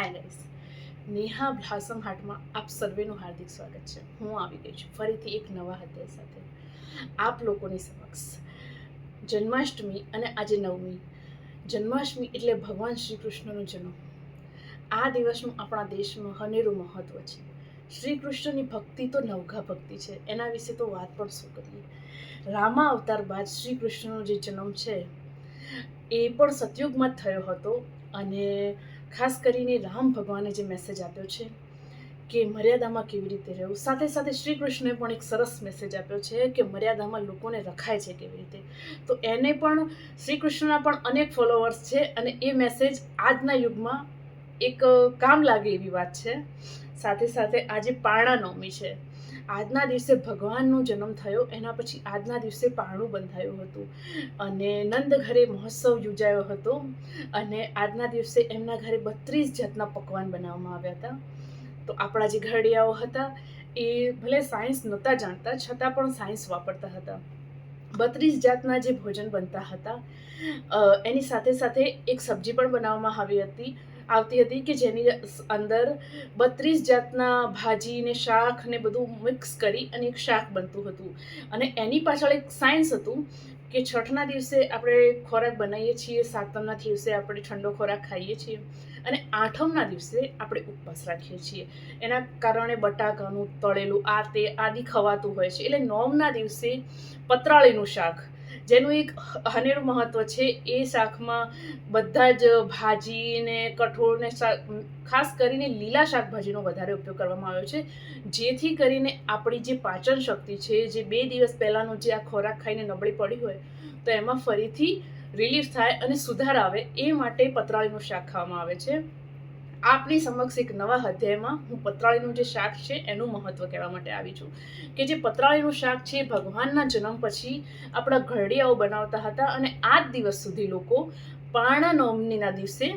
Hi guys Neha બ્લાસમ હાટમાં આપ સર્વેનું હાર્દિક સ્વાગત છે. હું આવી ગઈ છું. ફરીથી એક નવા અધ્યાય સાથે. આપ લોકોની સમક્ષ જન્માષ્ટમી અને આજે નવમી. જન્માષ્ટમી એટલે ભગવાન શ્રી કૃષ્ણનો જન્મ. આ દિવસનું આપણા દેશમાં હનેરું મહત્વ છે. શ્રી કૃષ્ણની ભક્તિ તો નવઘા ભક્તિ છે. એના વિશે તો વાત પણ શું કરીએ? રામા અવતાર બાદ શ્રી કૃષ્ણનો જે જન્મ છે, એ પણ સતયુગમાં જ થયો હતો અને ખાસ કરીને રામ ભગવાને જે મેસેજ આપ્યો છે કે મર્યાદામાં કેવી રીતે રહેવું. સાથે સાથે શ્રી કૃષ્ણે પણ એક સરસ મેસેજ આપ્યો છે કે મર્યાદામાં લોકોને રખાય છે કેવી રીતે. તો એને પણ શ્રી કૃષ્ણના પણ અનેક ફોલોવર્સ છે અને એ મેસેજ આજના યુગમાં એક કામ લાગે એવી વાત છે. સાથે સાથે આજે પારણા નવમી છે. આજના દિવસે ભગવાનનો જન્મ થયો, એના પછી આજના દિવસે પારણું બંધાયું હતું. અને નંદ ઘરે મહોત્સવ યોજાયો હતો અને આજના દિવસે એમના ઘરે બત્રીસ જાતના પકવાન બનાવવામાં આવ્યા હતા. તો આપણા જે ઘરડિયાઓ હતા, એ ભલે સાયન્સ નહોતા જાણતા, છતાં પણ સાયન્સ વાપરતા હતા. બત્રીસ જાતના જે ભોજન બનતા હતા. એની સાથે સાથે એક સબ્જી પણ બનાવવામાં આવી હતી. આવતી હતી કે જેની અંદર બત્રીસ જાતના ભાજી ને શાક ને બધું મિક્સ કરી અને એક શાક બનતું હતું. અને એની પાછળ એક સાયન્સ હતું કે છઠના દિવસે આપણે ખોરાક બનાવીએ છીએ, સાતમના દિવસે આપણે ઠંડો ખોરાક ખાઈએ છીએ. અને આઠમના દિવસે આપણે ઉપવાસ રાખીએ છીએ. એના કારણે બટાકાનું તળેલું, આ તે આદિ ખવાતું હોય છે. એટલે નોમના દિવસે પતરાળીનું શાક, જેનું એક હનેરું મહત્ત્વ છે, એ શાકમાં બધા જ ભાજીને, કઠોળને શાક ખાસ કરીને લીલા શાકભાજીનો વધારે ઉપયોગ કરવામાં આવ્યો છે. જેથી કરીને આપણી જે પાચન શક્તિ છે, જે બે દિવસ પહેલાંનો જે આ ખોરાક ખાઈને નબળી પડી હોય, તો એમાં ફરીથી રિલીફ થાય અને સુધાર આવે એ માટે પતરાળીનું શાક ખાવામાં આવે છે. આપની સમક્ષ એક નવા અધ્યાયમાં હું પતરાળીનું જે શાક છે એનું મહત્વ કહેવા માટે આવી છું. કે જે પતરાળીનું શાક છે ભગવાનના જન્મ પછી આપણા ઘરડિયાઓ બનાવતા હતા અને આ જ દિવસ સુધી લોકો પારણા નવમીના દિવસે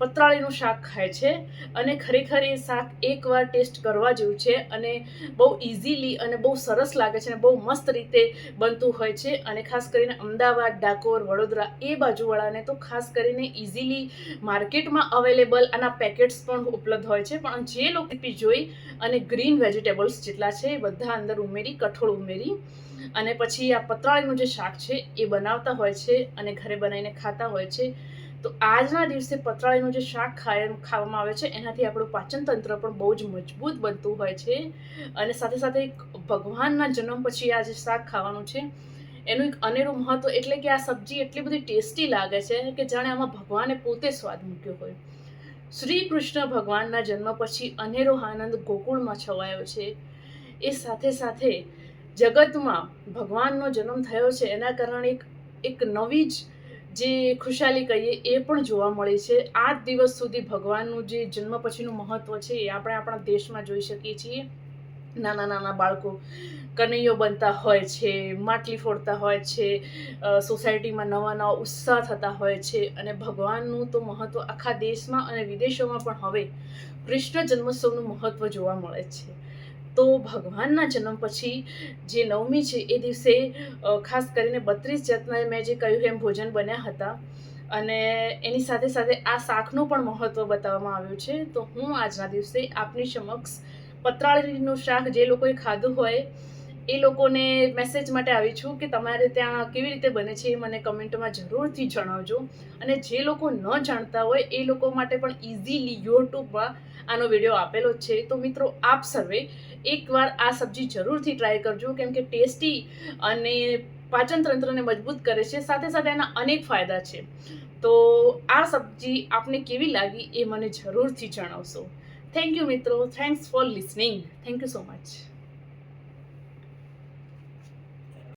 પતરાળીનું શાક ખાય છે અને ખરેખર એ શાક એકવાર ટેસ્ટ કરવા જેવું છે અને બહુ ઇઝીલી અને બહુ સરસ લાગે છે અને બહુ મસ્ત રીતે બનતું હોય છે અને ખાસ કરીને અમદાવાદ, ડાકોર, વડોદરા એ બાજુવાળાને તો ખાસ કરીને ઇઝીલી માર્કેટમાં અવેલેબલ આના પેકેટ્સ પણ ઉપલબ્ધ હોય છે. પણ જે લોકો જોઈ અને ગ્રીન વેજીટેબલ્સ જેટલા છે બધા અંદર ઉમેરી, કઠોળ ઉમેરી અને પછી આ પતરાળીનું જે શાક છે એ બનાવતા હોય છે અને ઘરે બનાવીને ખાતા હોય છે. તો આજના દિવસે પતરાળીનું જે શાક ખાવામાં આવે છે, એનાથી આપણું પાચન તંત્ર પણ બહુ જ મજબૂત બનતું હોય છે. અને સાથે સાથે ભગવાનના જન્મ પછી આ જે શાક ખાવાનું છે, એનું એક અનેરું મહત્વ એટલે કે આ સબ્જી એટલી બધી ટેસ્ટી લાગે છે કે જાણે આમાં ભગવાને પોતે સ્વાદ મૂક્યો હોય. શ્રી કૃષ્ણ ભગવાનના જન્મ પછી અનેરો આનંદ ગોકુળમાં છવાયો છે. એ સાથે સાથે જગતમાં ભગવાનનો જન્મ થયો છે, એના કારણે એક એક નવી જ જે ખુશાલી કહીએ એ પણ જોવા મળે છે. આ દિવસ સુધી ભગવાનનું જે જન્મ પછીનું મહત્વ છે એ આપણે આપણા દેશમાં જોઈ શકીએ છીએ. નાના નાના બાળકો કનૈયો બનતા હોય છે, માટલી ફોડતા હોય છે સોસાયટીમાં નવા નવા ઉત્સાહ થતા હોય છે અને ભગવાનનું તો મહત્વ આખા દેશમાં અને વિદેશોમાં પણ હવે કૃષ્ણ જન્મોત્સવનું મહત્વ જોવા મળે છે. તો ભગવાનના જન્મ પછી જે નવમી છે એ દિવસે ખાસ કરીને બત્રીસ જાતના મેં જે કહ્યું એમ ભોજન બન્યા હતા. અને એની સાથે સાથે આ શાકનું પણ મહત્ત્વ બતાવવામાં આવ્યું છે. તો હું આજના દિવસે આપની સમક્ષ પતરાળીનું શાક જે લોકોએ ખાધું હોય એ લોકોને મેસેજ માટે આવી છું કે તમારે ત્યાં કેવી રીતે બને છે એ મને કમેન્ટમાં જરૂરથી જણાવજો. અને જે લોકો ન જાણતા હોય એ લોકો માટે પણ ઇઝીલી યુટ્યુબમાં આનો વીડિયો આપેલો છે. તો મિત્રો, આપ સર્વે એકવાર આ સબ્જી જરૂરથી ટ્રાય કરજો. કેમ કે ટેસ્ટી અને પાચન તંત્રને મજબૂત કરે છે. સાથે સાથે એના અનેક ફાયદા છે. તો આ સબ્જી આપને કેવી લાગી એ મને જરૂરથી જણાવશો. થેન્ક યુ મિત્રો. Thanks for listening thank you so much